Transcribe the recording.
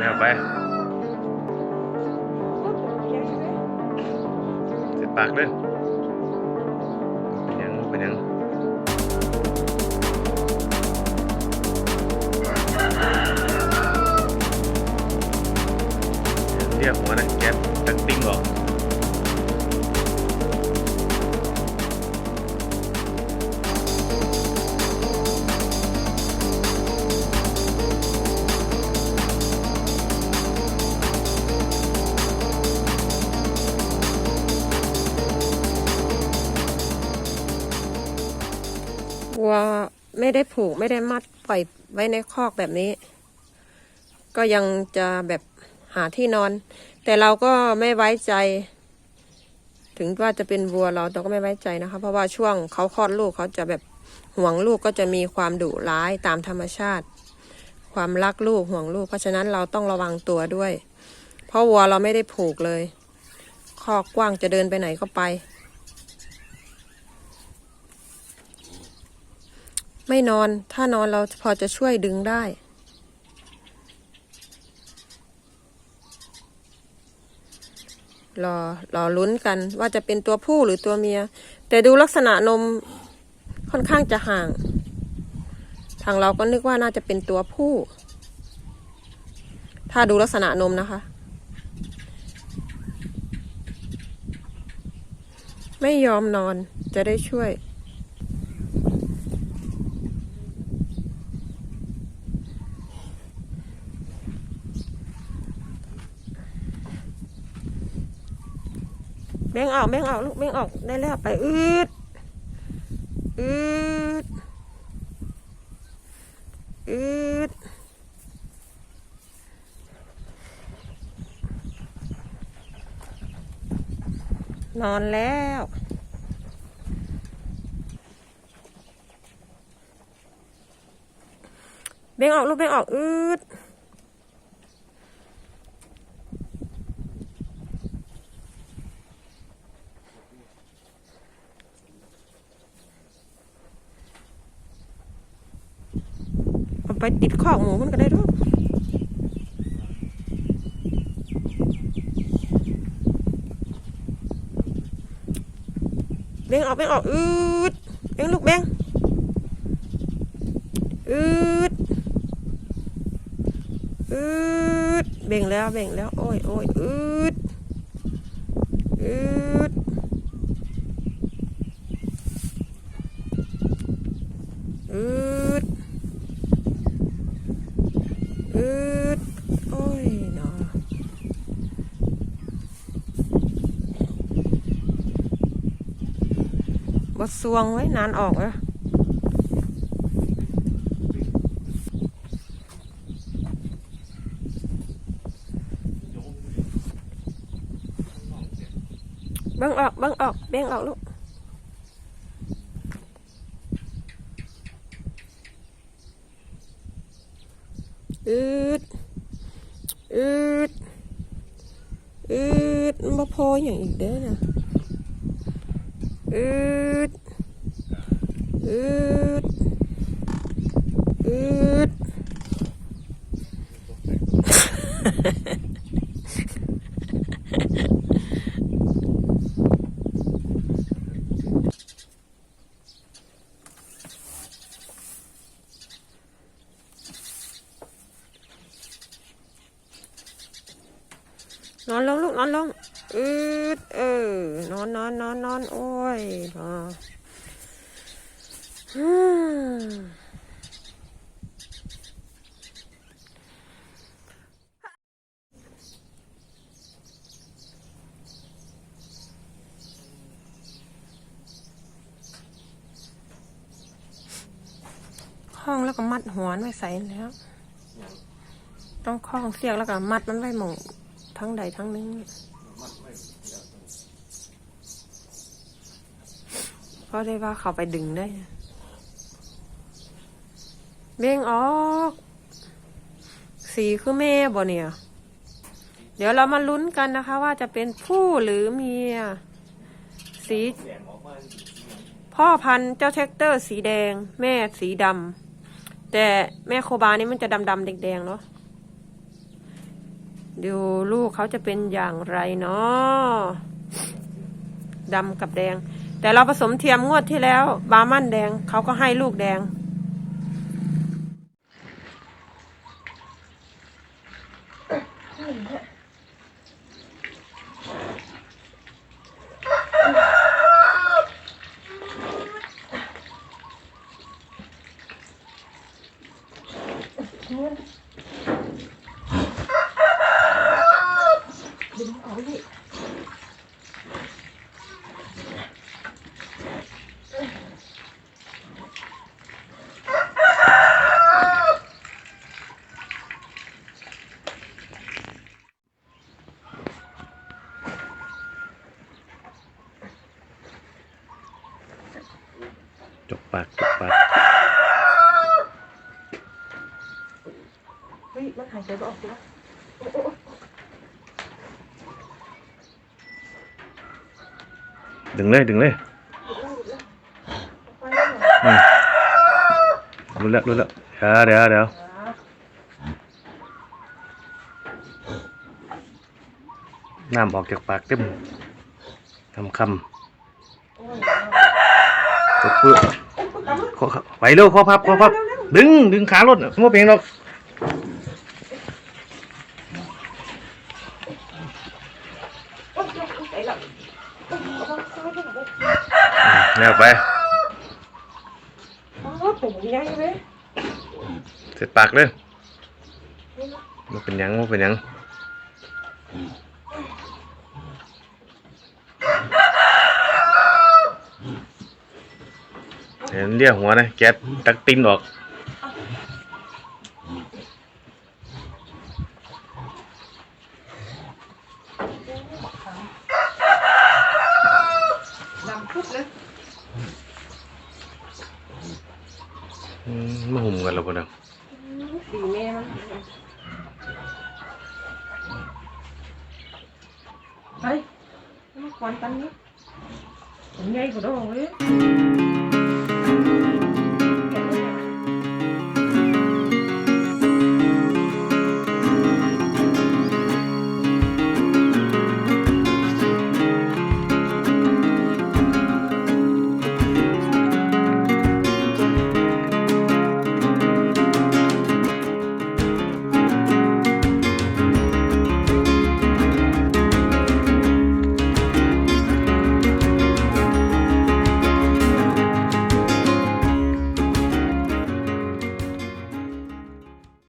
แล้วไปเสร็จปากเลย วัวไม่ได้ผูกไม่ได้มัดปล่อยไว้ในคอกแบบนี้ ก็ยังจะแบบหาที่นอน แต่เราก็ไม่ไว้ใจ ถึงว่าจะเป็นวัวเราเราก็ไม่ไว้ใจนะคะ เพราะว่าช่วงเขาคลอดลูกเขาจะแบบห่วงลูกก็จะมีความดุร้ายตามธรรมชาติ ความรักลูกห่วงลูก เพราะฉะนั้นเราต้องระวังตัวด้วย เพราะวัวเราไม่ได้ผูกเลยคอกกว้างจะเดินไปไหนก็ไป ไม่นอน ถ้านอนเราพอจะช่วยดึงได้ รอรอลุ้นกันว่าจะเป็นตัวผู้หรือตัวเมีย แต่ดูลักษณะนมค่อนข้างจะห่าง ทางเราก็นึกว่าน่าจะเป็นตัวผู้ ถ้าดูลักษณะนมนะคะ ไม่ยอมนอนจะได้ช่วย บ่งออกเบ่งออกลูกเบ่งออกได้แล้วไปอืดอืดอืดนอนแล้วเบ่งออกลูกเบ่งออกอืด ไปติดข้อหมูมันก็ได้ด้วยเบ่งออกเบ่งออกอืดเบ่งลูกเบ่งอืดอืดเบ่งแล้วเบ่งแล้ว โอ้ยโอ้ยอืดอืดอืด อืดโอ้ยเนาะ บดสวงไว้นานออกเลยเบังออกบังออกเบ่งออกลูกอืดอืดอืดมันบ่พออย่างอีกเด้อนะ อืดอืดอืดนอนลงลูกนอนลง อืดเออนอนนอนนอนนอนโอ้ยนอนอืมคล้องแล้วก็มัดหัวนไว้ใส่แล้ว ต้องคล้องเสียกแล้วก็มัดมันไว้หมองทั้งใดทั้งนึง เพราะได้ว่าเขาไปดึงได้เบ่งออก สีคือแม่บ่เนี่ย เดี๋ยวเรามาลุ้นกันนะคะ ว่าจะเป็นผู้หรือเมีย สี พ่อพันธุ์เจ้าแท็กเตอร์สีแดง แม่สีดำแต่แม่โคบานี่มันจะดำๆแดงๆเนาะดูลูกเขาจะเป็นอย่างไรเนาะดำกับแดง แต่เราผสมเทียมงวดที่แล้ว บามันแดงเขาก็ให้ลูกแดงจกปากจกปาก เฮ้ยมันหายใจไม่ออกแล้วดึงเลยดึงเลยอืมรู้แล้วรู้แล้วเดี๋ยวเดี๋ยวเดี๋ยวน้ำออกจากปากเต็มคำคำตกเปลือกขอไปเร็วขอพับขอพับ ดึงดึงขารถน่ะมั่วเพลงหรอก แล้วไปอ๋อผมใหญ่เลยเสร็จปากเลยมันเป็นหยังมันเป็นหยังเห็นเรียกหัวนะแก๊สตักตินออก ดำพุดเลย อืมมาหุ่มกันแล้วพอนะ สี แม่มันไปมาก่